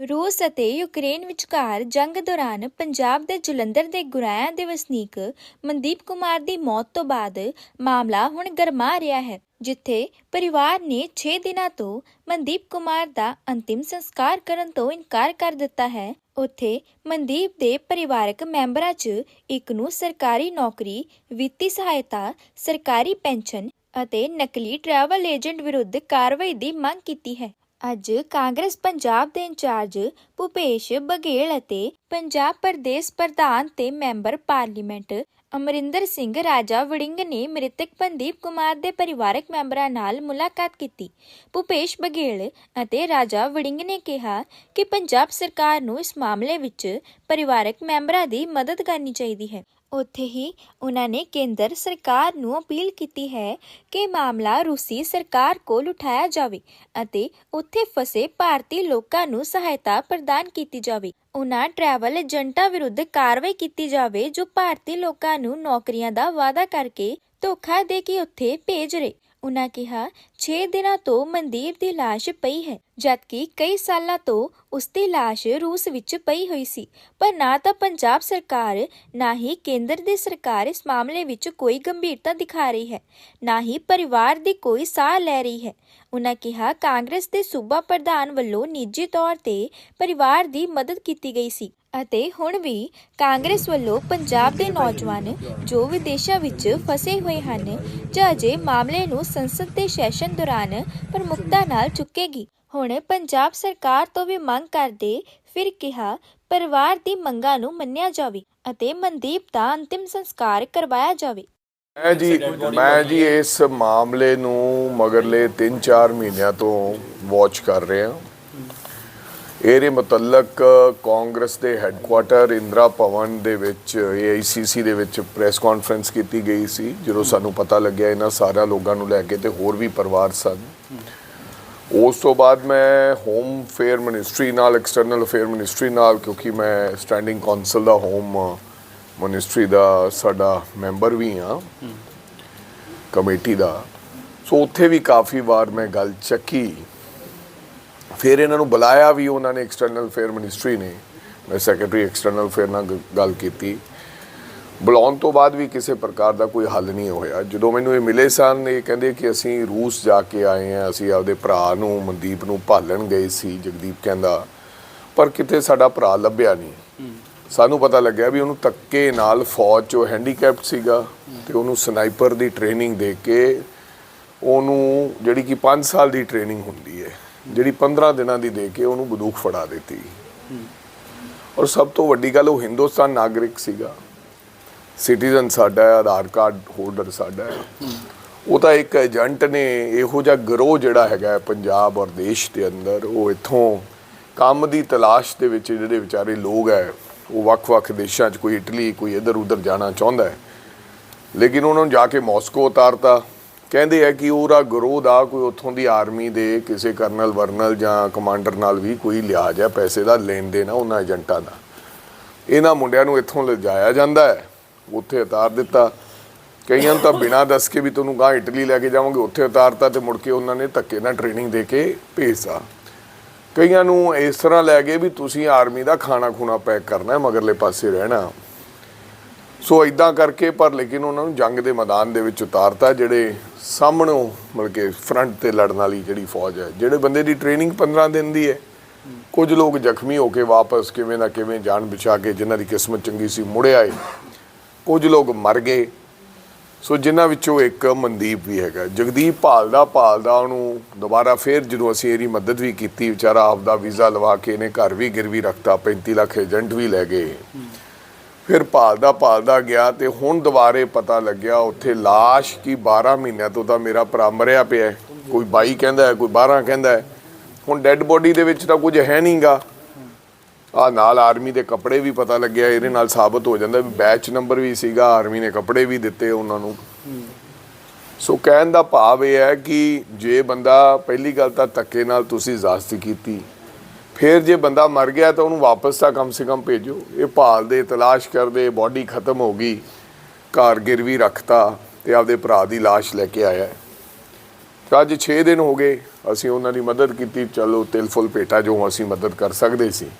ਰੂਸ ਅਤੇ ਯੂਕਰੇਨ ਵਿਚਕਾਰ ਜੰਗ ਦੌਰਾਨ ਪੰਜਾਬ ਦੇ ਜਲੰਧਰ ਦੇ ਗੁਰਾਇਆਂ ਦੇ ਵਸਨੀਕ ਮਨਦੀਪ ਕੁਮਾਰ ਦੀ ਮੌਤ ਤੋਂ ਬਾਅਦ ਮਾਮਲਾ ਹੁਣ ਗਰਮਾ ਰਿਹਾ ਹੈ, ਜਿੱਥੇ ਪਰਿਵਾਰ ਨੇ 6 ਦਿਨਾਂ ਤੋਂ ਮਨਦੀਪ ਕੁਮਾਰ ਦਾ ਅੰਤਿਮ ਸੰਸਕਾਰ ਕਰਨ ਤੋਂ ਇਨਕਾਰ ਕਰ ਦਿੱਤਾ ਹੈ। ਉੱਥੇ ਮਨਦੀਪ ਦੇ ਪਰਿਵਾਰਕ ਮੈਂਬਰਾਂ 'ਚ ਇੱਕ ਨੂੰ ਸਰਕਾਰੀ ਨੌਕਰੀ, ਵਿੱਤੀ ਸਹਾਇਤਾ, ਸਰਕਾਰੀ ਪੈਨਸ਼ਨ ਅਤੇ ਨਕਲੀ ਟਰੈਵਲ ਏਜੰਟ ਵਿਰੁੱਧ ਕਾਰਵਾਈ ਦੀ ਮੰਗ ਕੀਤੀ ਹੈ। ਅੱਜ ਕਾਂਗਰਸ ਪੰਜਾਬ ਦੇ ਇੰਚਾਰਜ ਭੁਪੇਸ਼ ਬਘੇਲ ਅਤੇ ਪੰਜਾਬ ਪ੍ਰਦੇਸ਼ ਪ੍ਰਧਾਨ ਤੇ ਮੈਂਬਰ ਪਾਰਲੀਮੈਂਟ ਅਮਰਿੰਦਰ ਸਿੰਘ ਰਾਜਾ ਵੜਿੰਗ ਨੇ ਮ੍ਰਿਤਕ ਪੰਦੀਪ ਕੁਮਾਰ ਦੇ ਪਰਿਵਾਰਕ ਮੈਂਬਰਾਂ ਨਾਲ ਮੁਲਾਕਾਤ ਕੀਤੀ। ਭੁਪੇਸ਼ ਬਘੇਲ ਅਤੇ ਰਾਜਾ ਵੜਿੰਗ ਨੇ ਕਿਹਾ ਕਿ ਪੰਜਾਬ ਸਰਕਾਰ ਨੂੰ ਇਸ ਮਾਮਲੇ ਵਿੱਚ ਪਰਿਵਾਰਕ ਮੈਂਬਰਾਂ ਦੀ ਮਦਦ ਕਰਨੀ ਚਾਹੀਦੀ ਹੈ। ਉੱਥੇ ਹੀ ਉਹਨਾਂ ਨੇ ਕੇਂਦਰ ਸਰਕਾਰ ਨੂੰ ਅਪੀਲ ਕੀਤੀ ਹੈ ਕਿ ਮਾਮਲਾ ਰੂਸੀ ਸਰਕਾਰ ਕੋਲ ਉਠਾਇਆ ਜਾਵੇ ਅਤੇ ਉੱਥੇ ਫਸੇ ਭਾਰਤੀ ਲੋਕਾਂ ਨੂੰ ਸਹਾਇਤਾ ਪ੍ਰਦਾਨ ਕੀਤੀ ਜਾਵੇ। ਉਹਨਾਂ ਟਰੈਵਲ ਏਜੰਟਾਂ ਵਿਰੁੱਧ ਕਾਰਵਾਈ ਕੀਤੀ ਜਾਵੇ ਜੋ ਭਾਰਤੀ ਲੋਕਾਂ ਨੂੰ ਨੌਕਰੀਆਂ ਦਾ ਵਾਅਦਾ ਕਰਕੇ ਧੋਖਾ ਦੇ ਕੇ ਉੱਥੇ ਭੇਜ ਰਹੇ। ਉਨ੍ਹਾਂ ਕਿਹਾ 6 ਦਿਨਾਂ ਤੋਂ ਮਨਦੀਪ ਦੀ ਲਾਸ਼ ਪਈ ਹੈ, ਜਦਕਿ ਕਈ ਸਾਲਾਂ ਤੋਂ ਉਸ ਦੀ ਲਾਸ਼ ਰੂਸ ਵਿੱਚ ਪਈ ਹੋਈ ਸੀ। ਪਰ ਨਾ ਤਾਂ ਪੰਜਾਬ ਸਰਕਾਰ, ਨਾ ਹੀ ਕੇਂਦਰ ਦੀ ਸਰਕਾਰ ਇਸ ਮਾਮਲੇ ਵਿੱਚ ਕੋਈ ਗੰਭੀਰਤਾ ਦਿਖਾ ਰਹੀ ਹੈ, ਨਾ ਹੀ ਪਰਿਵਾਰ ਦੀ ਕੋਈ ਸਾਹ ਲੈ ਰਹੀ ਹੈ। ਉਨ੍ਹਾਂ ਕਿਹਾ, ਕਾਂਗਰਸ ਦੇ ਸੂਬਾ ਪ੍ਰਧਾਨ ਵੱਲੋਂ ਨਿੱਜੀ ਤੌਰ ਤੇ ਪਰਿਵਾਰ ਦੀ ਮਦਦ ਕੀਤੀ ਗਈ ਸੀ। ਅਤੇ ਹੁਣ ਵੀ ਕਾਂਗਰਸ ਵੱਲੋਂ ਪੰਜਾਬ ਦੇ ਨੌਜਵਾਨ ਜੋ ਵਿਦੇਸ਼ਾਂ ਵਿੱਚ ਫਸੇ ਹੋਏ ਹਨ, ਜਾਂ ਅਜੇ ਮਾਮਲੇ ਨੂੰ ਸੰਸਦ ਦੇ ਸੈਸ਼ਨ ਦੌਰਾਨ ਪ੍ਰਮੁਖਤਾ ਨਾਲ ਚੁੱਕੇਗੀ। ਹੁਣ ਪੰਜਾਬ ਸਰਕਾਰ ਤੋਂ ਵੀ ਮੰਗ ਕਰਦੇ ਫਿਰ ਕਿਹਾ, ਪਰਿਵਾਰ ਦੀ ਮੰਗਾਂ ਨੂੰ ਮੰਨਿਆ ਜਾਵੇ ਅਤੇ ਮਨਦੀਪ ਦਾ ਅੰਤਿਮ ਸੰਸਕਾਰ ਕਰਵਾਇਆ ਜਾਵੇ। ਮੈਂ ਜੀ ਮੈਂ ਜੀ ਇਸ ਮਾਮਲੇ ਨੂੰ ਮਗਰਲੇ 3-4 ਮਹੀਨਿਆਂ ਤੋਂ ਵਾਚ ਕਰ ਰਿਹਾ। ਇਹਦੇ ਮੁਤਲਕ ਕਾਂਗਰਸ ਦੇ ਹੈੱਡਕੁਆਟਰ ਇੰਦਰਾ ਭਵਨ ਦੇ ਵਿੱਚ ਏਆਈਸੀਸੀ ਦੇ ਵਿੱਚ ਪ੍ਰੈਸ ਕਾਨਫਰੰਸ ਕੀਤੀ ਗਈ ਸੀ, ਜਦੋਂ ਸਾਨੂੰ ਪਤਾ ਲੱਗਿਆ ਇਹਨਾਂ ਸਾਰਿਆਂ ਲੋਕਾਂ ਨੂੰ ਲੈ ਕੇ ਤੇ ਹੋਰ ਵੀ ਪਰਿਵਾਰ ਸਨ। ਉਸ ਤੋਂ ਬਾਅਦ ਮੈਂ ਹੋਮ ਫੇਅਰ ਮਿਨਿਸਟਰੀ ਨਾਲ ਐਕਸਟਰਨਲ ਅਫੇਅਰ ਮਿਨਿਸਟਰੀ ਨਾਲ, ਕਿਉਂਕਿ ਮੈਂ ਸਟੈਂਡਿੰਗ ਕਾਉਂਸਲ ਦਾ ਹੋਮ ਮਿਨਿਸਟਰੀ ਦਾ ਸਾਡਾ ਮੈਂਬਰ ਵੀ ਹਾਂ, ਕਮੇਟੀ ਦਾ। ਸੋ ਉੱਥੇ ਵੀ ਕਾਫੀ ਵਾਰ ਮੈਂ ਗੱਲ ਚੱਕੀ। ਫਿਰ ਇਹਨਾਂ ਨੂੰ ਬੁਲਾਇਆ ਵੀ, ਉਹਨਾਂ ਨੇ ਐਕਸਟਰਨਲ ਅਫੇਅਰ ਮਿਨਿਸਟਰੀ ਨੇ, ਮੈਂ ਸੈਕਟਰੀ ਐਕਸਟਰਨਲ ਅਫੇਅਰ ਨਾਲ ਗ- ਗੱਲ ਕੀਤੀ। ਬੁਲਾਉਣ ਤੋਂ ਬਾਅਦ ਵੀ ਕਿਸੇ ਪ੍ਰਕਾਰ ਦਾ ਕੋਈ ਹੱਲ ਨਹੀਂ ਹੋਇਆ। ਜਦੋਂ ਮੈਨੂੰ ਇਹ ਮਿਲੇ ਸਨ, ਇਹ ਕਹਿੰਦੇ ਕਿ ਅਸੀਂ ਰੂਸ ਜਾ ਕੇ ਆਏ ਹਾਂ, ਅਸੀਂ ਆਪਦੇ ਭਰਾ ਨੂੰ, ਮਨਦੀਪ ਨੂੰ ਭਾਲਣ ਗਏ ਸੀ, ਜਗਦੀਪ ਕਹਿੰਦਾ, ਪਰ ਕਿਤੇ ਸਾਡਾ ਭਰਾ ਲੱਭਿਆ ਨਹੀਂ। ਸਾਨੂੰ ਪਤਾ ਲੱਗਿਆ ਵੀ ਉਹਨੂੰ ਧੱਕੇ ਨਾਲ ਫੌਜ ਚੋਂ ਹੈਂਡੀਕੈਪਟ ਸੀਗਾ ਤੇ ਉਹਨੂੰ ਸਨਾਈਪਰ ਦੀ ਟ੍ਰੇਨਿੰਗ ਦੇ ਕੇ ਉਹਨੂੰ ਜਿਹੜੀ ਕਿ 5 ਸਾਲ ਦੀ ਟ੍ਰੇਨਿੰਗ ਹੁੰਦੀ ਹੈ। ਜਿਹੜੀ 15 ਦਿਨਾਂ ਦੀ ਦੇ ਕੇ ਉਹਨੂੰ ਬੰਦੂਕ ਫੜਾ ਦਿੱਤੀ। ਔਰ ਸਭ ਤੋਂ ਵੱਡੀ ਗੱਲ, ਉਹ ਹਿੰਦੁਸਤਾਨ ਨਾਗਰਿਕ ਸੀਗਾ। ਸਿਟੀਜ਼ਨ ਸਾਡਾ ਹੈ ਆਧਾਰ ਕਾਰਡ ਹੋਲਡਰ ਸਾਡਾ ਹੈ। ਉਹ ਤਾਂ ਇੱਕ ਏਜੰਟ ਨੇ, ਇਹੋ ਜਿਹਾ ਗਰੋਹ ਜਿਹੜਾ ਹੈਗਾ ਪੰਜਾਬ ਔਰ ਦੇਸ਼ ਦੇ ਅੰਦਰ, ਉਹ ਇਥੋਂ ਕੰਮ ਦੀ ਤਲਾਸ਼ ਦੇ ਵਿੱਚ ਜਿਹੜੇ ਵਿਚਾਰੇ ਲੋਕ ਹੈ, ਉਹ ਵੱਖ-ਵੱਖ ਦੇਸ਼ਾਂ 'ਚ, ਕੋਈ ਇਟਲੀ, ਕੋਈ ਇਧਰ ਉਧਰ ਜਾਣਾ ਚਾਹੁੰਦਾ ਹੈ। ਲੇਕਿਨ ਉਹਨਾਂ ਨੂੰ ਜਾ ਕੇ ਮਾਸਕੋ ਉਤਾਰਤਾ। ਕਹਿੰਦੇ ਆ ਕਿ ਉਹਦਾ ਗਰੋਹ ਦਾ ਕੋਈ ਉੱਥੋਂ ਦੀ ਆਰਮੀ ਦੇ ਕਿਸੇ ਕਰਨਲ ਵਰਨਲ ਜਾਂ ਕਮਾਂਡਰ ਨਾਲ ਵੀ ਕੋਈ ਲਿਹਾਜ਼ ਹੈ, ਪੈਸੇ ਦਾ ਲੈਣ ਦੇਣ ਆ ਉਹਨਾਂ ਏਜੰਟਾਂ ਦਾ। ਇਹਨਾਂ ਮੁੰਡਿਆਂ ਨੂੰ ਇੱਥੋਂ ਲਿਜਾਇਆ ਜਾਂਦਾ ਹੈ, ਉੱਥੇ ਉਤਾਰ ਦਿੱਤਾ। ਕਈਆਂ ਨੂੰ ਤਾਂ ਬਿਨਾਂ ਦੱਸ ਕੇ ਵੀ ਤੁਹਾਨੂੰ ਗਾਂ ਇਟਲੀ ਲੈ ਕੇ ਜਾਵਾਂਗੇ, ਉੱਥੇ ਉਤਾਰਤਾ ਤੇ ਮੁੜ ਕੇ ਉਹਨਾਂ ਨੇ ਧੱਕੇ ਨਾਲ ਟ੍ਰੇਨਿੰਗ ਦੇ ਕੇ ਭੇਜਤਾ। ਕਈਆਂ ਨੂੰ ਇਸ ਤਰ੍ਹਾਂ ਲੈ ਗਏ ਵੀ ਤੁਸੀਂ ਆਰਮੀ ਦਾ ਖਾਣਾ ਖੂਣਾ ਪੈਕ ਕਰਨਾ ਹੈ, ਮਗਰਲੇ ਪਾਸੇ ਰਹਿਣਾ। ਸੋ ਇਦਾਂ ਕਰਕੇ, ਪਰ ਲੇਕਿਨ ਉਹਨਾਂ ਨੂੰ ਜੰਗ ਦੇ ਮੈਦਾਨ ਦੇ ਵਿੱਚ ਉਤਾਰਤਾ, ਜਿਹੜੇ ਸਾਹਮਣੋਂ ਮਤਲਬ ਫਰੰਟ ਤੇ ਲੜਨ ਵਾਲੀ ਜਿਹੜੀ ਫੌਜ ਹੈ, ਜਿਹੜੇ ਬੰਦੇ ਦੀ ਟ੍ਰੇਨਿੰਗ 15 ਦਿਨ ਦੀ ਹੈ। ਕੁਝ ਲੋਕ ਜ਼ਖਮੀ ਹੋ ਕੇ ਵਾਪਸ ਕਿਵੇਂ ਨਾ ਕਿਵੇਂ ਜਾਨ ਬਚਾ ਕੇ ਜਿਨ੍ਹਾਂ ਦੀ ਕਿਸਮਤ ਚੰਗੀ ਸੀ ਮੁੜੇ ਆਏ। ਕੁਝ ਲੋਕ ਮਰ ਗਏ। ਸੋ ਜਿਨ੍ਹਾਂ ਵਿੱਚੋਂ ਇੱਕ ਮਨਦੀਪ ਵੀ ਹੈਗਾ। ਜਗਦੀਪ ਭਾਲਦਾ ਭਾਲਦਾ ਉਹਨੂੰ ਦੁਬਾਰਾ ਫੇਰ ਜਦੋਂ ਅਸੀਂ ਇਹਦੀ ਮਦਦ ਵੀ ਕੀਤੀ, ਵਿਚਾਰਾ ਆਪਦਾ ਵੀਜ਼ਾ ਲਵਾ ਕੇ ਇਹਨੇ ਘਰ ਵੀ ਗਿਰਵੀ ਰੱਖਤਾ 35 ਲੱਖ ਏਜੰਟ ਵੀ ਲੈ ਗਏ। ਫਿਰ ਭਾਲਦਾ ਭਾਲਦਾ ਗਿਆ ਤੇ ਹੁਣ ਦੁਬਾਰੇ ਪਤਾ ਲੱਗਿਆ ਉੱਥੇ লাশ ਕੀ 12 ਮਹੀਨਿਆਂ ਤੋਂ ਤਾਂ ਮੇਰਾ ਭਰਾ ਮਰਿਆ ਪਿਆ ਕੋਈ 22 ਕਹਿੰਦਾ ਹੈ, ਕੋਈ 12 ਕਹਿੰਦਾ ਹੈ। ਹੁਣ ਡੈੱਡ ਬੋਡੀ ਦੇ ਵਿੱਚ ਤਾਂ ਕੁਝ ਹੈ ਨਹੀਂਗਾ। ਆ ਨਾਲ ਆਰਮੀ ਦੇ ਕੱਪੜੇ ਵੀ ਪਤਾ ਲੱਗਿਆ, ਇਹਦੇ ਨਾਲ ਸਾਬਤ ਹੋ ਜਾਂਦਾ ਵੀ ਬੈਚ ਨੰਬਰ ਵੀ ਸੀਗਾ, ਆਰਮੀ ਨੇ ਕੱਪੜੇ ਵੀ ਦਿੱਤੇ ਉਹਨਾਂ ਨੂੰ। ਸੋ ਕਹਿਣ ਦਾ ਭਾਵ ਇਹ ਹੈ ਕਿ ਜੇ ਬੰਦਾ ਪਹਿਲੀ ਗੱਲ ਤਾਂ ਧੱਕੇ ਨਾਲ ਤੁਸੀਂ ਜ਼ਾਸਤੀ ਕੀਤੀ ਫਿਰ ਜੇ ਬੰਦਾ ਮਰ ਗਿਆ ਤਾਂ ਉਹਨੂੰ ਵਾਪਸ ਤਾਂ ਕਮ ਸੇ ਕਮ ਭੇਜੋ। ਇਹ ਭਾਲਦੇ ਤਲਾਸ਼ ਕਰਦੇ ਬਾਡੀ ਖਤਮ ਹੋ ਗਈ। ਘਰ ਗਿਰਵੀ ਰੱਖਤਾ ਤੇ ਆਪਦੇ ਭਰਾ ਦੀ লাশ ਲੈ ਕੇ ਆਇਆ। ਤਾਂ ਅੱਜ 6 ਦਿਨ ਹੋ ਗਏ ਅਸੀਂ ਉਹਨਾਂ ਦੀ ਮਦਦ ਕੀਤੀ। ਚਲੋ ਤਿਲ ਫੁੱਲ ਭੇਟਾ ਜੋ ਅਸੀਂ ਮਦਦ ਕਰ ਸਕਦੇ ਸੀ।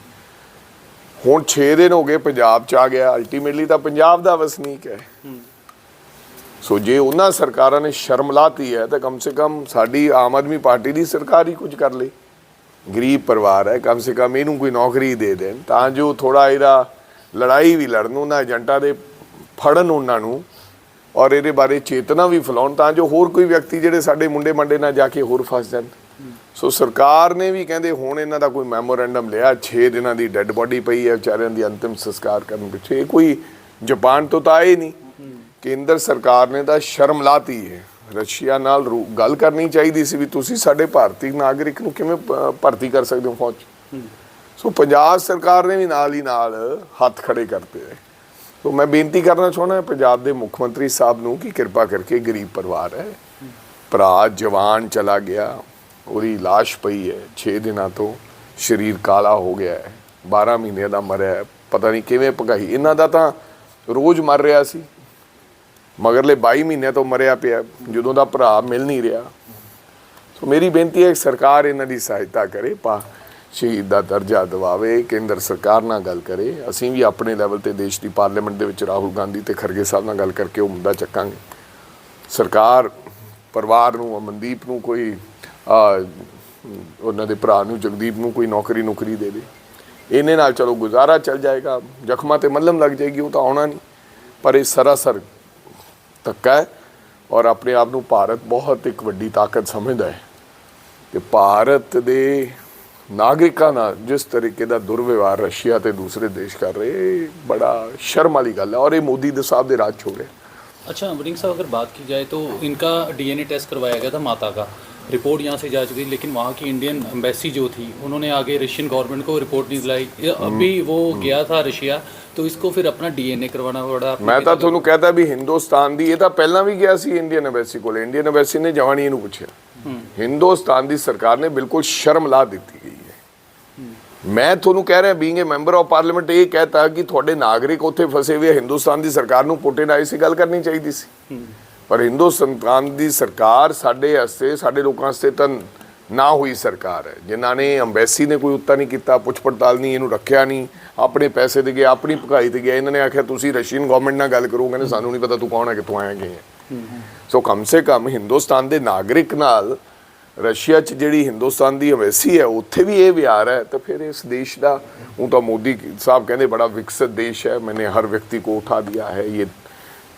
ਹੁਣ 6 ਦਿਨ ਹੋ ਗਏ ਪੰਜਾਬ ਚ ਆ ਗਿਆ। ਅਲਟੀਮੇਟਲੀ ਤਾਂ ਪੰਜਾਬ ਦਾ ਵਸਨੀਕ ਹੈ। ਸੋ ਜੇ ਉਹਨਾਂ ਸਰਕਾਰਾਂ ਨੇ ਸ਼ਰਮ ਲਾਤੀ ਹੈ ਤਾਂ ਕਮ ਸੇ ਕਮ ਸਾਡੀ ਆਮ ਆਦਮੀ ਪਾਰਟੀ ਦੀ ਸਰਕਾਰ ਹੀ ਕੁਝ ਕਰ ਲੇ। ਗਰੀਬ ਪਰਿਵਾਰ ਹੈ ਕਮ ਸੇ ਕਮ ਇਹਨੂੰ ਕੋਈ ਨੌਕਰੀ ਦੇ ਦੇਣ ਤਾਂ ਜੋ ਥੋੜਾ ਇਹਦਾ ਲੜਾਈ ਵੀ ਲੜਨ ਉਹਨਾਂ ਏਜੰਟਾਂ ਦੇ ਫੜਨ ਉਹਨਾਂ ਨੂੰ ਔਰ ਇਹਦੇ ਬਾਰੇ ਚੇਤਨਾ ਵੀ ਫੈਲਾਉਣ ਤਾਂ ਜੋ ਹੋਰ ਕੋਈ ਵਿਅਕਤੀ ਜਿਹੜੇ ਸਾਡੇ ਮੁੰਡੇ ਮੰਡੇ ਨਾਲ ਜਾ ਕੇ ਹੋਰ ਫਸ ਜਾਣ। ਸੋ ਸਰਕਾਰ ਨੇ ਵੀ ਕਹਿੰਦੇ ਹੁਣ ਇਹਨਾਂ ਦਾ ਕੋਈ ਮੈਮੋਰੈਂਡਮ ਲਿਆ 6 ਦਿਨਾਂ ਦੀ ਡੈੱਡ ਬੋਡੀ ਪਈ ਹੈ ਵਿਚਾਰਿਆਂ ਦੀ ਅੰਤਿਮ ਸੰਸਕਾਰ ਕਰਨ ਪਿੱਛੇ ਇਹ ਕੋਈ ਜਾਪਾਨ ਤੋਂ ਤਾਂ ਆਏ ਨਹੀਂ। ਕੇਂਦਰ ਸਰਕਾਰ ਨੇ ਤਾਂ ਸ਼ਰਮ ਲਾਤੀ ਹੈ। ਰਸ਼ੀਆ ਨਾਲ ਗੱਲ ਕਰਨੀ ਚਾਹੀਦੀ ਸੀ ਵੀ ਤੁਸੀਂ ਸਾਡੇ ਭਾਰਤੀ ਨਾਗਰਿਕ ਨੂੰ ਕਿਵੇਂ ਭਰਤੀ ਕਰ ਸਕਦੇ ਹੋ ਫੌਜ 'ਚ? ਸੋ ਪੰਜਾਬ ਸਰਕਾਰ ਨੇ ਵੀ ਨਾਲ ਹੀ ਨਾਲ ਹੱਥ ਖੜੇ ਕਰਤੇ ਹੈ। ਸੋ ਮੈਂ ਬੇਨਤੀ ਕਰਨਾ ਚਾਹੁੰਦਾ ਪੰਜਾਬ ਦੇ ਮੁੱਖ ਮੰਤਰੀ ਸਾਹਿਬ ਨੂੰ ਕਿ ਕਿਰਪਾ ਕਰਕੇ ਗਰੀਬ ਪਰਿਵਾਰ ਹੈ। ਭਰਾ ਜਵਾਨ ਚਲਾ ਗਿਆ ਉਹਦੀ ਲਾਸ਼ ਪਈ ਹੈ 6 ਦਿਨਾਂ ਤੋਂ ਸਰੀਰ ਕਾਲਾ ਹੋ ਗਿਆ ਹੈ 12 ਮਹੀਨੇ ਦਾ ਮਰਿਆ ਪਤਾ ਨਹੀਂ ਕਿਵੇਂ ਭਗਾਈ। ਇਹਨਾਂ ਦਾ ਤਾਂ ਰੋਜ਼ ਮਰ ਰਿਹਾ ਸੀ। ਮਗਰਲੇ 22 ਮਹੀਨਿਆਂ ਤੋਂ ਮਰਿਆ ਪਿਆ, ਜਦੋਂ ਦਾ ਭਰਾ ਮਿਲ ਨਹੀਂ ਰਿਹਾ। ਸੋ ਮੇਰੀ ਬੇਨਤੀ ਹੈ ਕਿ ਸਰਕਾਰ ਇਹਨਾਂ ਦੀ ਸਹਾਇਤਾ ਕਰੇ, ਪਾ ਸ਼ਹੀਦ ਦਾ ਦਰਜਾ ਦਿਵਾਵੇ, ਕੇਂਦਰ ਸਰਕਾਰ ਨਾਲ ਗੱਲ ਕਰੇ। ਅਸੀਂ ਵੀ ਆਪਣੇ ਲੈਵਲ ਤੇ ਦੇਸ਼ ਦੀ ਪਾਰਲੀਮੈਂਟ ਦੇ ਵਿੱਚ ਰਾਹੁਲ ਗਾਂਧੀ ਤੇ ਖਰਗੇ ਸਾਹਿਬ ਨਾਲ ਗੱਲ ਕਰਕੇ ਉਹ ਮੁੱਦਾ ਚੱਕਾਂਗੇ। ਸਰਕਾਰ ਪਰਿਵਾਰ ਨੂੰ, ਅਮਨਦੀਪ ਨੂੰ ਕੋਈ ਉਹਨਾਂ ਦੇ ਭਰਾ ਨੂੰ, ਜਗਦੀਪ ਨੂੰ ਕੋਈ ਨੌਕਰੀ ਨੌਕਰੀ ਦੇ ਦੇ। ਇਹਨੇ ਨਾਲ ਚਲੋ ਗੁਜ਼ਾਰਾ ਚੱਲ ਜਾਏਗਾ, ਜ਼ਖਮਾਂ ਤੇ ਮੱਲਮ ਲੱਗ ਜਾਏਗੀ, ਉਹ ਤਾਂ ਆਉਣਾ ਨਹੀਂ। ਪਰ ਇਹ ਸਰਾਸਰ ਧੱਕਾ ਹੈ ਔਰ ਆਪਣੇ ਆਪ ਨੂੰ ਭਾਰਤ ਬਹੁਤ ਇੱਕ ਵੱਡੀ ਤਾਕਤ ਸਮਝਦਾ ਹੈ ਕਿ ਭਾਰਤ ਦੇ ਨਾਗਰਿਕਾਂ ਨਾਲ ਜਿਸ ਤਰੀਕੇ ਦਾ ਦੁਰਵਿਵਹਾਰ ਰਸ਼ੀਆ ਤੇ ਦੂਸਰੇ ਦੇਸ਼ ਕਰ ਰਹੇ ਇਹ ਬੜਾ ਸ਼ਰਮ ਵਾਲੀ ਗੱਲ ਹੈ ਔਰ ਇਹ ਮੋਦੀ ਦੇ ਸਾਹਿਬ ਦੇ ਰਾਜ 'ਚ ਹੋ ਰਿਹਾ अच्छा अमरिंग साहब अगर बात की जाए तो इनका डीएनए टेस्ट करवाया गया था माता का रिपोर्ट यहाँ से जा चुकी थी लेकिन वहाँ की इंडियन एम्बेसी जो थी उन्होंने आगे रशियन गवर्नमेंट को रिपोर्ट नहीं दिलाई ये अभी वो गया था रशिया तो इसको फिर अपना डीएनए करवाना पड़ा अपने ਮੈਂ पिता ਤਾਂ का- ਤੁਹਾਨੂੰ ਕਹਤਾ ਵੀ ਹਿੰਦੁਸਤਾਨ ਦੀ ਇਹ ਤਾਂ ਪਹਿਲਾਂ ਵੀ ਗਿਆ ਸੀ ਇੰਡੀਅਨ ਐਮਬੈਸੀ ਕੋਲ ਇੰਡੀਅਨ ਐਮਬੈਸੀ ਨੇ ਜਵਾਨੀ ਨੂੰ ਪੁੱਛਿਆ ਹਿੰਦੁਸਤਾਨ ਦੀ ਸਰਕਾਰ ਨੇ ਬਿਲਕੁਲ ਸ਼ਰਮ ਲਾ ਦਿੱਤੀ ਗਈ ਹੈ ਮੈਂ ਤੁਹਾਨੂੰ ਕਹਿ ਰਿਹਾ being a member of parliament ਇਹ ਕਹਤਾ ਕਿ ਤੁਹਾਡੇ ਨਾਗਰਿਕ ਉੱਥੇ ਫਸੇ ਹੋਏ ਆ, ਹਿੰਦੁਸਤਾਨ ਦੀ ਸਰਕਾਰ ਨੂੰ ਪੁੱਟੇ ਆਈ ਸੀ ਗੱਲ ਕਰਨੀ ਚਾਹੀਦੀ ਸੀ ਪਰ ਹਿੰਦੁਸਤਾਨ ਦੀ ਸਰਕਾਰ ਸਾਡੇ ਵਾਸਤੇ ਸਾਡੇ ਲੋਕਾਂ ਵਾਸਤੇ ਤਾਂ ਨਾ ਹੋਈ ਸਰਕਾਰ ਹੈ ਜਿਨ੍ਹਾਂ ਨੇ ਅੰਬੈਸੀ ਨੇ ਕੋਈ ਉੱਤਾ ਨਹੀਂ ਕੀਤਾ ਪੁੱਛ ਪੜਤਾਲ ਨਹੀਂ ਇਹਨੂੰ ਰੱਖਿਆ ਨਹੀਂ ਆਪਣੇ ਪੈਸੇ ਤੇ ਗਿਆ ਆਪਣੀ ਭਗਾਈ ਤੇ ਗਿਆ ਇਹਨਾਂ ਨੇ ਆਖਿਆ ਤੁਸੀਂ ਰਸ਼ੀਅਨ ਗਵਰਨਮੈਂਟ ਨਾਲ ਗੱਲ ਕਰੋ ਕਹਿੰਦੇ ਸਾਨੂੰ ਨਹੀਂ ਪਤਾ ਤੂੰ ਕੌਣ ਹੈ ਕਿੱਥੋਂ ਆਇਆ ਗਏ ਹੈ ਸੋ ਕਮ ਸੇ ਕਮ ਹਿੰਦੁਸਤਾਨ ਦੇ ਨਾਗਰਿਕ ਨਾਲ ਰਸ਼ੀਆ 'ਚ ਜਿਹੜੀ ਹਿੰਦੁਸਤਾਨ ਦੀ ਐਮਬੈਸੀ ਹੈ ਉੱਥੇ ਵੀ ਇਹ ਵਿਹਾਰ ਹੈ ਤਾਂ ਫਿਰ ਇਸ ਦੇਸ਼ ਦਾ ਉਹ ਤਾਂ ਮੋਦੀ ਸਾਹਿਬ ਕਹਿੰਦੇ ਬੜਾ ਵਿਕਸਿਤ ਦੇਸ਼ है मैंने हर व्यक्ति को उठा दिया है ये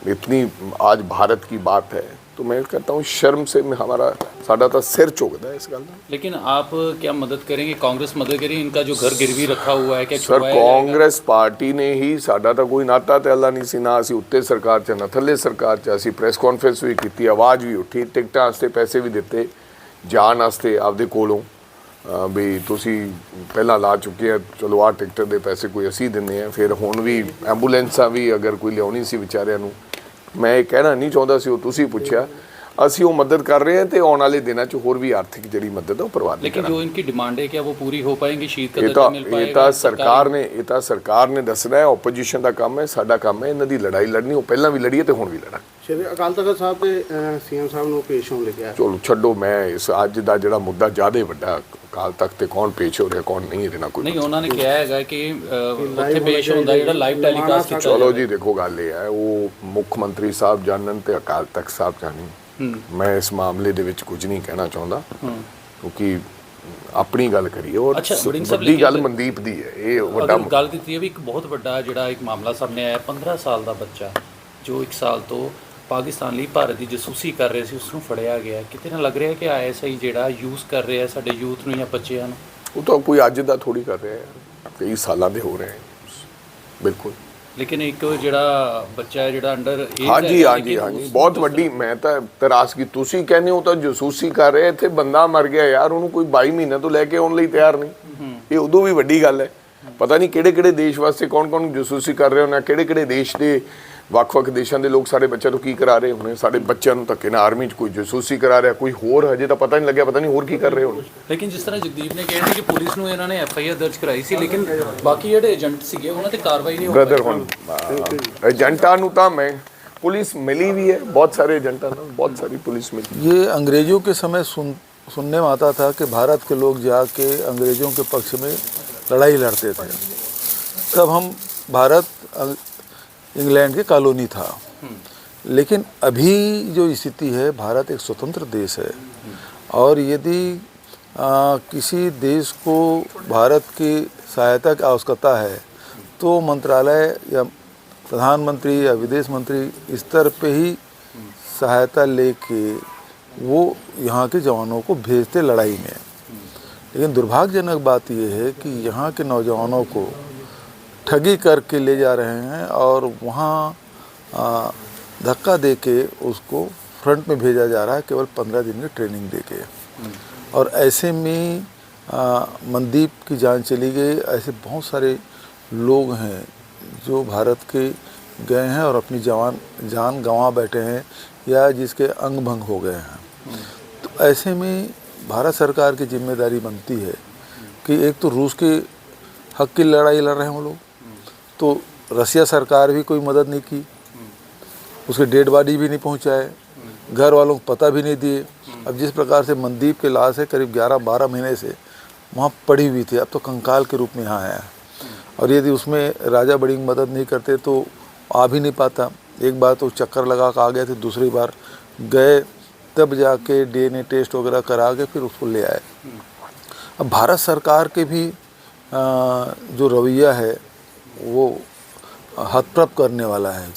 इतनी आज भारत की बात है तो मैं कहता हूँ शर्म से मैं- हमारा साडा तो सिर चुकता है इस गल ਦਾ लेकिन आप क्या मदद करेंगे कांग्रेस मदद करेगी इनका जो घर गिरवी रखा हुआ है क्या ਸਰ छुड़वाया जाएगा? ਕਾਂਗਰਸ ਪਾਰਟੀ ਨੇ ਹੀ ਸਾਡਾ ਤਾਂ ਕੋਈ ਨਾਤਾ ਤੇ ਅੱਲਾ ਨਹੀਂ ਸੀ ਨਾ ਅਸੀਂ ਉੱਤੇ ਸਰਕਾਰ 'ਚ ਨਾ ਥੱਲੇ ਸਰਕਾਰ 'ਚ ਅਸੀਂ ਪ੍ਰੈਸ ਕਾਨਫਰੰਸ ਵੀ ਕੀਤੀ ਆਵਾਜ਼ ਵੀ ਉੱਠੀ ਟਿਕਟਾਂ ਵਾਸਤੇ ਪੈਸੇ ਵੀ ਦਿੱਤੇ ਜਾਣ ਵਾਸਤੇ ਆਪਦੇ ਕੋਲੋਂ ਅਹ ਵੀ ਤੁਸੀਂ ਪਹਿਲਾਂ ਲਾ ਚੁੱਕੇ ਆ ਚਲੋ ਆਹ ਟਿਕਟ ਦੇ ਪੈਸੇ ਕੋਈ ਅਸੀਂ ਦਿੰਦੇ ਆ ਫਿਰ ਹੁਣ ਵੀ ਐਂਬੂਲੈਂਸਾਂ ਵੀ ਅਗਰ ਕੋਈ ਲਿਆਉਣੀ ਸੀ ਵਿਚਾਰਿਆਂ ਨੂੰ ਮੈਂ ਇਹ ਕਹਿਣਾ ਨਹੀਂ ਚਾਹੁੰਦਾ ਸੀ ਉਹ ਤੁਸੀਂ ਪੁੱਛਿਆ ਅਸੀਂ ਉਹ ਮਦਦ ਕਰ ਰਹੇ ਹਾਂ ਤੇ ਆਉਣ ਵਾਲੇ ਦਿਨਾਂ 'ਚ ਹੋਰ ਵੀ ਆਰਥਿਕ ਜਿਹੜੀ ਮਦਦ ਹੈ ਉਹ ਪ੍ਰਵਾਨ लेकिन जो इनकी डिमांड है क्या वो पूरी हो पाएंगी शहीद का ਇਹ दर्जा ਤਾਂ मिल ਇਹ पाएगा ਤਾਂ ਸਰਕਾਰ ਨੇ ਇਹ ਤਾਂ ਸਰਕਾਰ ਨੇ ਦੱਸਣਾ ਹੈ ਆਪੋਜੀਸ਼ਨ ਦਾ ਕੰਮ ਹੈ ਸਾਡਾ ਕੰਮ ਹੈ ਇਹਨਾਂ ਦੀ ਲੜਾਈ ਲੜਨੀ ਉਹ ਪਹਿਲਾਂ ਵੀ ਲੜੀ ਹੈ ਤੇ ਹੁਣ ਵੀ ਲੜਾਂ ਸ਼੍ਰੀ ਅਕਾਲ ਤਖਤ ਸਾਹਿਬ ਦੇ ਸੀਐਮ ਸਾਹਿਬ ਨੂੰ ਪੇਸ਼ ਹੋਣ ਲੱਗਿਆ ਚਲੋ ਛੱਡੋ ਮੈਂ ਇਸ ਅੱਜ ਦਾ ਜਿਹੜਾ ਮੁੱਦਾ ਜ਼ਿਆਦਾ ਵੱਡਾ ਕਾਲ ਤੱਕ ਤੇ ਕੌਣ ਪੇਸ਼ ਹੋ ਰਿਹਾ ਕੌਣ ਨਹੀਂ ਇਹਦੇ ਨਾਲ ਕੋਈ ਨਹੀਂ ਉਹਨਾਂ ਨੇ ਕਿਹਾ ਹੈਗਾ ਕਿ ਅ, ਉੱਥੇ ਪੇਸ਼ ਹੁੰਦਾ ਜਿਹੜਾ ਲਾਈਵ ਟੈਲੀਕਾਸਟ ਕੀਤਾ ਚਲੋ ਜੀ ਦੇਖੋ ਗੱਲ ਇਹ ਹੈ ਉਹ ਮੁੱਖ ਮੰਤਰੀ ਸਾਹਿਬ ਜਾਣਨ ਤੇ ਅਕਾਲ ਤਖਤ ਸਾਹਿਬ ਜਾਣਨ ਮੈਂ ਇਸ ਮਾਮਲੇ ਦੇ ਵਿੱਚ ਕੁਝ ਨਹੀਂ ਕਹਿਣਾ ਚਾਹੁੰਦਾ। ਕਿਉਂਕਿ ਆਪਣੀ ਗੱਲ ਕਰੀਏ ਔਰ ਵੱਡੀ ਗੱਲ ਮਨਦੀਪ ਦੀ ਹੈ ਇਹ ਵੱਡਾ ਗੱਲ ਕੀਤੀ ਹੈ ਵੀ ਇੱਕ ਬਹੁਤ ਵੱਡਾ ਜਿਹੜਾ ਇੱਕ ਮਾਮਲਾ ਸਾਹਮਣੇ ਆਇਆ 15 ਸਾਲ ਦਾ ਬੱਚਾ ਜੋ 1 ਸਾਲ ਤੋਂ ਪਾਕਿਸਤਾਨ ਲਈ ਭਾਰਤ ਦੀ ਜਸੂਸੀ ਕਰ ਰਿਹਾ ਸੀ ਉਸ ਨੂੰ ਫੜਿਆ ਗਿਆ। ਕਿਤੇ ਨਾ ਲੱਗ ਰਿਹਾ ਕਿ ਆਈਐਸਆਈ ਜਿਹੜਾ ਯੂਜ਼ ਕਰ ਰਿਹਾ ਸਾਡੇ ਯੂਥ ਨੂੰ ਜਾਂ ਬੱਚਿਆਂ ਨੂੰ? ਉਹ ਤਾਂ ਕੋਈ ਅੱਜ ਦਾ ਥੋੜੀ ਕਰ ਰਿਹਾ ਹੈ ਕਈ ਸਾਲਾਂ ਦੇ ਹੋ ਰਹੇ ਹੈ। ਬਿਲਕੁਲ। ਲੇਕਿਨ ਇੱਕ ਜਿਹੜਾ ਬੱਚਾ ਹੈ ਜਿਹੜਾ ਅੰਡਰ ਹਾਂਜੀ ਹਾਂਜੀ ਹਾਂਜੀ। ਬਹੁਤ ਵੱਡੀ ਮੈਂ ਤਾਂ ਤਰਾਸ ਕੀ ਤੁਸੀਂ ਕਹਿੰਦੇ ਹੋ ਤਾਂ ਜਸੂਸੀ ਕਰ ਰਹੇ ਇੱਥੇ ਬੰਦਾ ਮਰ ਗਿਆ ਯਾਰ ਉਹਨੂੰ ਕੋਈ 22 ਮਹੀਨੇ ਤੋਂ ਲੈ ਕੇ ਆਉਣ ਲਈ ਤਿਆਰ ਨਹੀਂ। ਇਹ ਉਦੋਂ ਵੀ ਵੱਡੀ ਗੱਲ ਹੈ। ਪਤਾ ਨਹੀਂ ਕਿਹੜੇ ਕਿਹੜੇ ਦੇਸ਼ ਵਾਸਤੇ ਕੌਣ ਕੌਣ ਜਸੂਸੀ ਕਰ ਰਹੇ ਹੋਣਾ ਕਿਹੜੇ ਕਿਹੜੇ ਦੇਸ਼ ਦੇ ਵੱਖ-ਵੱਖ ਦੇਸ਼ਾਂ ਦੇ ਲੋਕ ਸਾਡੇ ਬੱਚਿਆਂ ਤੋਂ ਕੀ ਕਰਾ ਰਹੇ ਹੋਣੇ ਸਾਡੇ ਬੱਚਿਆਂ ਨੂੰ ਧੱਕੇ ਨਾਲ ਆਰਮੀ 'ਚ ਕੋਈ ਜਸੂਸੀ ਕਰਾ ਰਿਹਾ ਕੋਈ ਹੋਰ ਹਜੇ ਤਾਂ ਪਤਾ ਨਹੀਂ ਲੱਗਿਆ ਪਤਾ ਨਹੀਂ ਹੋਰ ਕੀ ਕਰ ਰਹੇ ਹੋਣ ਲੇਕਿਨ ਜਿਸ ਤਰ੍ਹਾਂ ਜਗਦੀਪ ਨੇ ਕਿਹਾ ਸੀ ਕਿ ਪੁਲਿਸ ਨੂੰ ਇਹਨਾਂ ਨੇ ਐਫਆਈਆਰ ਦਰਜ ਕਰਾਈ ਸੀ ਲੇਕਿਨ ਬਾਕੀ ਜਿਹੜੇ ਏਜੰਟ ਸੀਗੇ ਉਹਨਾਂ ਤੇ ਕਾਰਵਾਈ ਨਹੀਂ ਹੋ ਬ੍ਰਦਰ ਹੁਣ ਏਜੰਟਾਂ ਨੂੰ ਤਾਂ ਮੈਂ ਪੁਲਿਸ ਮਿਲੀ ਵੀ ਹੈ ਬਹੁਤ ਸਾਰੇ ਏਜੰਟਾਂ ਨਾਲ ਬਹੁਤ ਸਾਰੀ ਪੁਲਿਸ ਮਿਲੀ ये अंग्रेजों के समय सुन सुनने में आता था कि भारत के लोग जाके अंग्रेजों के पक्ष में लड़ाई लड़ते थे तब हम भारत अंग- इंग्लैंड की कॉलोनी था। लेकिन अभी जो स्थिति है भारत एक स्वतंत्र देश है। और यदि आ, किसी देश को भारत की सहायता की आवश्यकता है तो मंत्रालय या प्रधानमंत्री या विदेश मंत्री स्तर पे ही सहायता लेके वो यहाँ के जवानों को भेजते लड़ाई में। लेकिन दुर्भाग्यजनक बात यह है कि यहाँ के नौजवानों को ठगी करके ले जा रहे हैं और वहाँ धक्का दे के उसको फ्रंट में भेजा जा रहा है केवल पंद्रह दिन की ट्रेनिंग दे के। और ऐसे में मनदीप की जान चली गई। ऐसे बहुत सारे लोग हैं जो भारत के गए हैं और अपनी जवान जान गंवा बैठे हैं या जिसके अंग भंग हो गए हैं। तो ऐसे में भारत सरकार की ज़िम्मेदारी बनती है कि एक तो रूस के हक की लड़ाई लड़ रहे हैं वो लोग। तो रसिया सरकार भी कोई मदद नहीं की। उसके डेड बॉडी भी नहीं पहुँचाए। घर वालों को पता भी नहीं दिए। अब जिस प्रकार से मनदीप की लाश है, करीब 11-12 महीने से वहाँ पड़ी हुई थी। अब तो कंकाल के रूप में यहाँ आया और यदि उसमें राजा बड़ी मदद नहीं करते तो आ भी नहीं पाता। एक बार तो चक्कर लगा कर आ गए थे, दूसरी बार गए, तब जाके डीएनए टेस्ट वगैरह करा के फिर उसको ले आए। अब भारत सरकार के भी जो रवैया है वो हतप्रभ करने वाला है।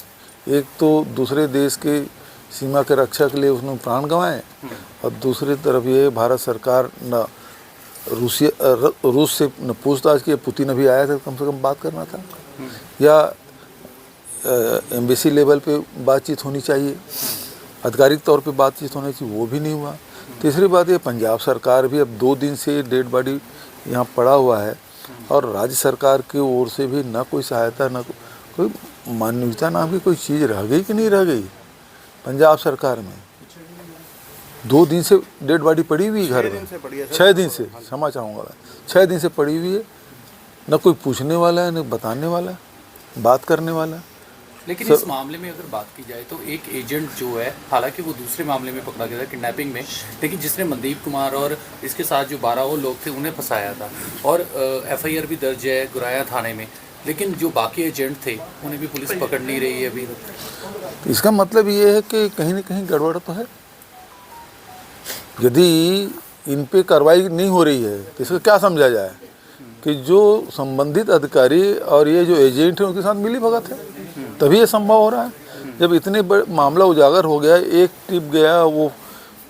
एक तो दूसरे देश के सीमा के रक्षा के लिए उसने प्राण गंवाए और दूसरी तरफ़ ये भारत सरकार न रूसिया र- रूस से न पूछताछ की पुतिन अभी आया था, कम से कम बात करना था। या एम्बेसी लेवल पे बातचीत होनी चाहिए। आधिकारिक तौर पे बातचीत होनी चाहिए वो भी नहीं हुआ। तीसरी बात ये, पंजाब सरकार भी अब दो दिन से डेड बॉडी यहाँ पड़ा हुआ है। और राज्य सरकार की ओर से भी ना कोई सहायता ना कोई मानवीयता नाम की कोई चीज़ रह गई कि नहीं रह गई? पंजाब सरकार में। दो दिन से डेड बॉडी पड़ी हुई घर में। छः दिन से क्षमा चाहूँगा मैं। छः दिन से पड़ी हुई है। न कोई पूछने वाला है न बताने वाला है बात करने वाला है। लेकिन इस मामले में अगर बात की जाए तो एक एजेंट जो है हालाँकि वो दूसरे मामले में पकड़ा गया था किडनैपिंग में लेकिन जिसने मनदीप कुमार और इसके साथ जो बारह और लोग थे उन्हें फंसाया था। और एफआईआर भी दर्ज है गुराया थाने में लेकिन जो बाकी एजेंट थे उन्हें भी पुलिस पकड़ नहीं रही है अभी इसका मतलब ये है कि कहीं ना कहीं गड़बड़ तो है। यदि इन पे कार्रवाई नहीं हो रही है तो इसको क्या समझा जाए कि जो संबंधित अधिकारी और ये जो एजेंट है उनके साथ मिली भगत है? तभी ये संभव हो रहा है। जब इतने बड़े मामला उजागर हो गया एक टिप गया वो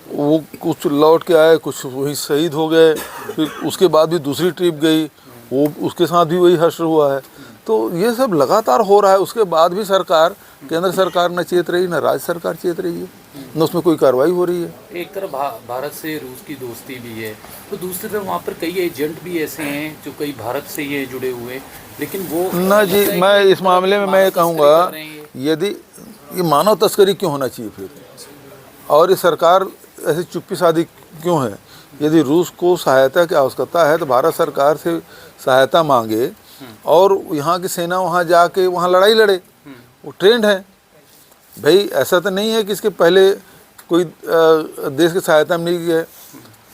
वो कुछ लौट के आए कुछ वहीं शहीद हो गए फिर उसके बाद भी दूसरी ट्रिप गई वो उसके साथ भी वही हश्र हुआ है। तो ये सब लगातार हो रहा है। उसके बाद भी सरकार केंद्र सरकार न चेत रही न राज्य सरकार चेत रही है न उसमें कोई कार्रवाई हो रही है। एक तरफ़ भा, भारत से रूस की दोस्ती भी है तो दूसरी तरफ़ वहाँ पर कई एजेंट भी ऐसे हैं जो कई भारत से ये जुड़े हुए लेकिन वो ना जी मैं इस मामले में मैं ये कहूँगा। यदि ये मानव तस्करी क्यों होना चाहिए फिर? और ये सरकार ऐसी चुप्पी शादी क्यों है? यदि रूस को सहायता की आवश्यकता है तो भारत सरकार से सहायता मांगे और यहाँ की सेना वहाँ जाके वहाँ लड़ाई लड़े। वो ट्रेंड है। भाई ऐसा तो नहीं है कि इसके पहले कोई देश की सहायता में नहीं है।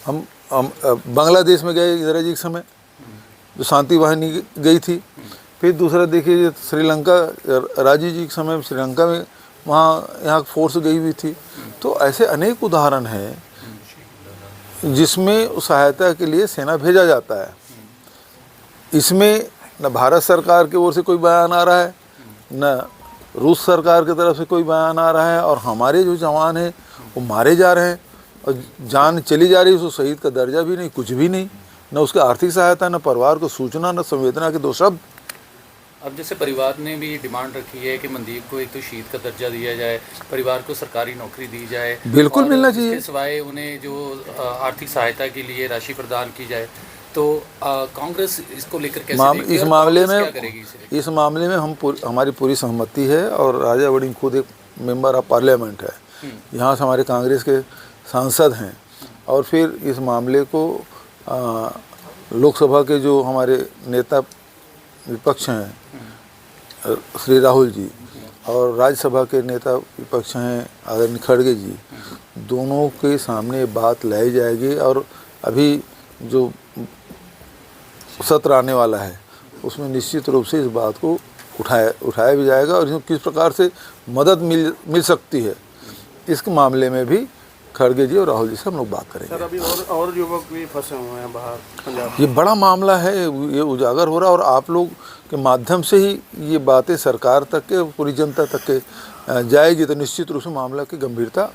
हम हम बांग्लादेश में गए इंदिरा जी के समय। जो शांति वाहिनी गई थी फिर दूसरा देखिए ये श्रीलंका राजीव जी के समय में श्रीलंका में वहाँ यहाँ फोर्स गई हुई थी तो ऐसे अनेक उदाहरण हैं जिसमें सहायता के लिए सेना भेजा जाता है इसमें न भारत सरकार की ओर से कोई बयान आ रहा है न रूस सरकार की तरफ से कोई बयान आ रहा है और हमारे जो जवान हैं वो मारे जा रहे हैं और जान चली जा रही है उसको शहीद का दर्जा भी नहीं कुछ भी नहीं न उसकी आर्थिक सहायता न परिवार को सूचना न संवेदना के दो शब्द अब जैसे परिवार ने भी डिमांड रखी है कि मनदीप को एक तो शहीद का दर्जा दिया जाए परिवार को सरकारी नौकरी दी जाए बिल्कुल मिलना चाहिए। सिवाय उन्हें जो आर्थिक सहायता के लिए राशि प्रदान की जाए तो कांग्रेस इसको लेकर कैसे माम, इस मामले में करेगी इस मामले में हम पूरी, हमारी पूरी सहमति है और राजा वड़िंग खुद एक मेंबर ऑफ़ पार्लियामेंट है। यहाँ से हमारे कांग्रेस के सांसद हैं। और फिर इस मामले को लोकसभा के जो हमारे नेता विपक्ष हैं, श्री राहुल जी और राज्यसभा के नेता विपक्ष हैं आदरणीय खड़गे जी, दोनों के सामने बात लाई जाएगी और अभी जो सत्र आने वाला है, उसमें निश्चित रूप से इस बात को उठाया उठाया भी जाएगा और इसमें किस प्रकार से मदद मिल मिल सकती है, इस मामले में भी खड़गे जी और राहुल जी से हम लोग बात करेंगे। सर अभी और और युवक भी फंसे हुए हैं बाहर पंजाब ये बड़ा मामला है ये उजागर हो रहा है और आप लोग के माध्यम से ही ये बातें सरकार तक के पूरी जनता तक के जाएगी तो निश्चित रूप से मामला की गंभीरता